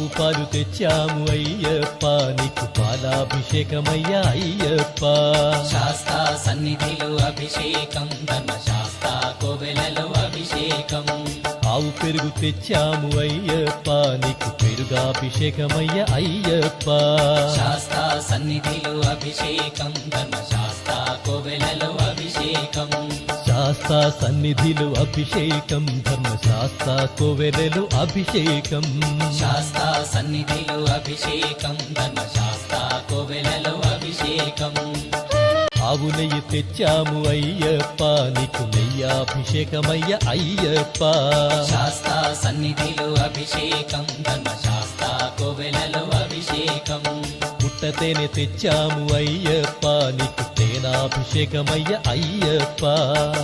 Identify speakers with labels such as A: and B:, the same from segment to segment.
A: ఆవు పాలు తెచ్చాము అయ్యప్ప నీకు పాలాభిషేకమయ్యా అయ్యప్ప.
B: శాస్తా సన్నిధిలో అభిషేకం ధర్మశాస్త్ర కోవెలలో అభిషేకం.
A: ఆవు పెరుగు తెచ్చాము అయ్యప్ప నీకు పెరుగాభిషేకమయ్యా అయ్యప్ప.
B: శాస్తా సన్నిధిలో అభిషేకం ధర్మశాస్త్ర కోవెలలో అభిషేకం.
A: శాస్త్ర సన్నిధిలో అభిషేకం ధర్మశాస్త్ర కోవెలలో అభిషేకం.
B: శాస్తా సన్నిధిలో అభిషేకం ధర్మశాస్త్ర కోవెలలో అభిషేకం.
A: ఆవు నెయ్యి తెచ్చాము అయ్యప్ప నీకు నెయ్యాభిషేకమయ్య అయ్యప్ప.
B: శాస్తా సన్నిధిలో అభిషేకం ధర్మశాస్త్ర కోవెలలో అభిషేకం.
A: పుట్టతేనె తెచ్చాము అయ్యప్ప నీకు తేనాభిషేకమయ్య అయ్యప్ప.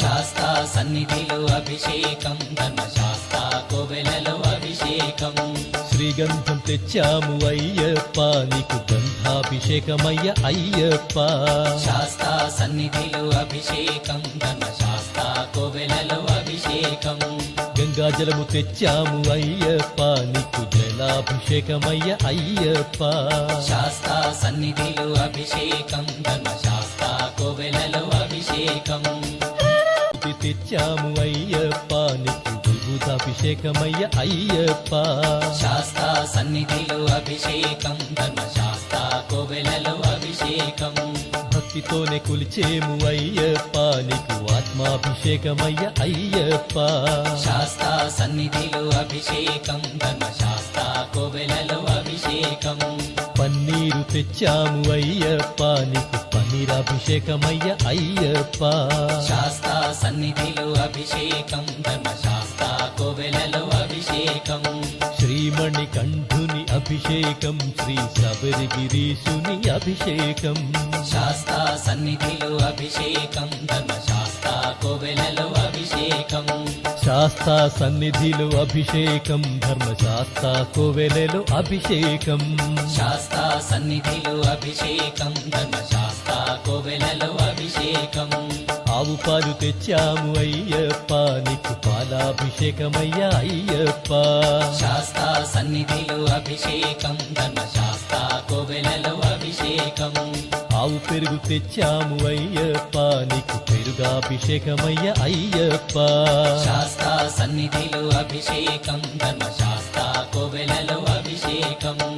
B: శాస్తా సన్నిధిలో అభిషేకం ధర్మశాస్త్ర కోవెలలో అభిషేకం.
A: శ్రీగంధం తెచ్చాము అయ్యప్ప నీకు గంధాభిషేకమయ్య అయ్యప్ప.
B: శాస్తా సన్నిధిలో అభిషేకం ధర్మశాస్త్ర కోవెలలో అభిషేకం.
A: గంగాజలము తెచ్చాము అయ్యప్ప నీకు జలాభిషేకమయ్య అయ్యప్ప.
B: శాస్తా సన్నిధిలో అభిషేకం ధర్మశాస్త్ర కోవెలలో అభిషేకం.
A: తెచ్చాము అయ్యప్ప నీకు విభూతాభిషేకమయ్య అయ్యప్ప.
B: శాస్తా సన్నిధిలో అభిషేకం ధర్మశాస్త్ర
A: భక్తితోనే కొలిచేము అయ్యప్ప. నీకు ఆత్మాభిషేకమయ్య అయ్యప్ప.
B: శాస్తా సన్నిధిలో అభిషేకం ధర్మశాస్త్ర కోవెలలో అభిషేకం.
A: పన్నీరు తెచ్చాము అయ్యప్ప. నీకు పన్నీరాభిషేకమయ్య అయ్యప్ప.
B: శాస్తా సన్నిధిలో అభిషేకం ధర్మశాస్త్ర కోవెలలో అభిషేకం.
A: శ్రీమణి కంఠుని అభిషేకం శ్రీ శబరిగిరీశుని అభిషేకం.
B: శాస్తా సన్నిధిలో అభిషేకం ధర్మశాస్త్ర కోవెలలో అభిషేకం.
A: శాస్త్ర సన్నిధిలో అభిషేకం ధర్మశాస్త్ర కోవెలలో అభిషేకం.
B: శాస్తా సన్నిధిలో అభిషేకం ధర్మశాస్త్ర కోవెలలో అభిషేకం.
A: పాలు తెచ్చాము అయ్యప్ప నీకు పాలాభిషేకమయ్య అయ్యప్ప.
B: శాస్తా సన్నిధిలో అభిషేకం ధర్మశాస్త్ర కోవెలలో అభిషేకం.
A: ఆవు పెరుగు తెచ్చాము అయ్యప్ప నీకు పెరుగాభిషేకమయ్య అయ్యప్ప.
B: శాస్తా సన్నిధిలో అభిషేకం ధర్మశాస్త్ర కోవెలలో అభిషేకం.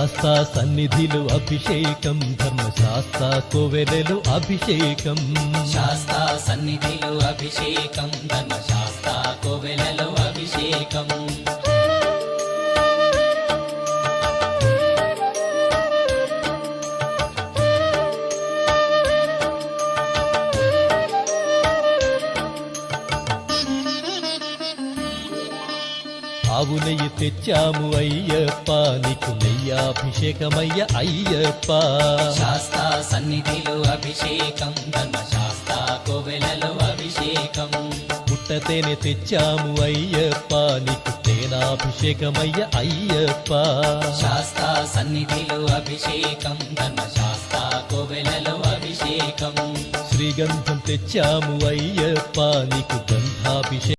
A: శాస్త్ర సన్నిధిలు అభిషేకం ధర్మశాస్త్ర కోవెలలో అభిషేకం.
B: శాస్త సన్నిధిలు అభిషేకం ధర్మశాస్త్ర కోవెలలో అభిషేకం.
A: ఆవు నెయ్యి తెచ్చాము అయ్యప్ప నీకు నెయ్యాభిషేకమయ్య అయ్యప్ప.
B: శాస్తా సన్నిధిలో అభిషేకం ధర్మశాస్త్ర కోవెలలో అభిషేకం.
A: పుట్టతేనె తెచ్చాము అయ్యప్ప నీకు తేనాభిషేకమయ్య అయ్యప్ప.
B: శాస్తా సన్నిధిలో అభిషేకం ధర్మశాస్త్ర కోవెలలో అభిషేకం.
A: శ్రీగంధం తెచ్చాము అయ్యప్ప నీకు గంధాభిషేకం